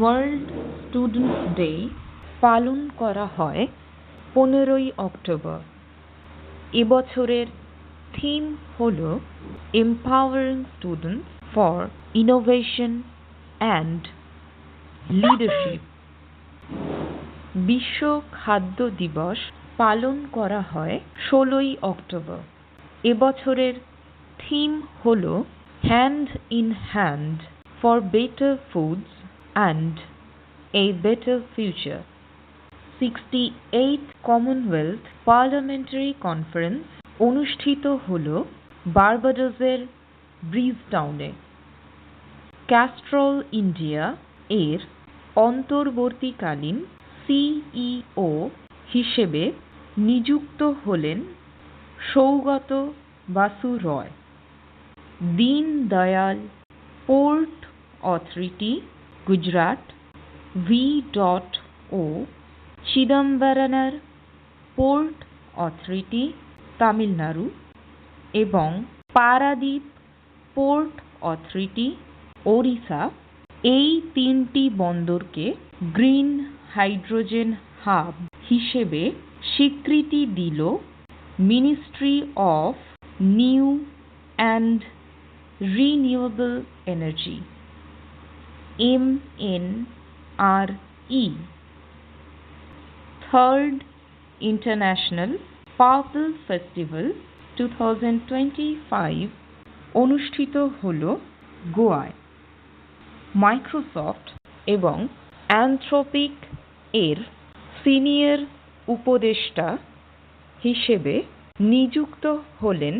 World students day পালন করা হয় পনেরোই অক্টোবর। এবছরের থিম হল empowering students for innovation and leadership বিশ্ব খাদ্য দিবস পালন করা হয় ষোলোই অক্টোবর। এবছরের থিম হল hand in hand for better foods a better future sixty eight commonwealth parliamentary conference অনুষ্ঠিত হল বার্বাডোসের ব্রিজটাউনে ক্যাস্ট্রল ইন্ডিয়া এর অন্তর্বর্তীকালীন সিইও হিসেবে নিযুক্ত হলেন Saugata Basu Roy. Deen Dayal port authority Gujarat V dot O Chidambaranar port authority Tamil Nadu এবং Paradip port authority Odisha এই তিনটি বন্দরকে গ্রিন হাইড্রোজেন হাব হিসেবে স্বীকৃতি দিল ministry of new and renewable energy M N R E festival two thousand twenty five অনুষ্ঠিত হল গোয়ায়। Microsoft এবং অ্যানথ্রোপিক এর সিনিয়র উপদেষ্টা হিসেবে নিযুক্ত হলেন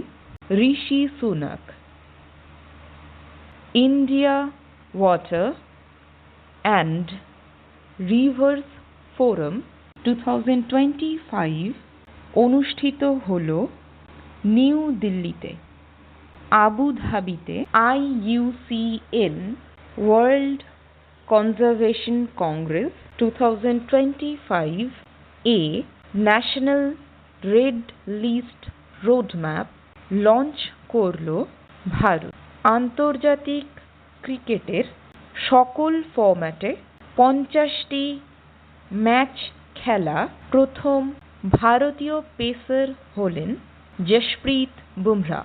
Rishi Sunak. India water and rivers forum two thousand twenty five অনুষ্ঠিত হল নিউ দিল্লিতে আবুধাবিতে IUCN world conservation congress two thousand twenty five a national red list roadmap launch করল ভারত। আন্তর্জাতিক ক্রিকেটের সকল ফরম্যাটে পঞ্চাশটি ম্যাচ খেলা প্রথম ভারতীয় পেসার হলেন জশপ্রীত বুমরাহ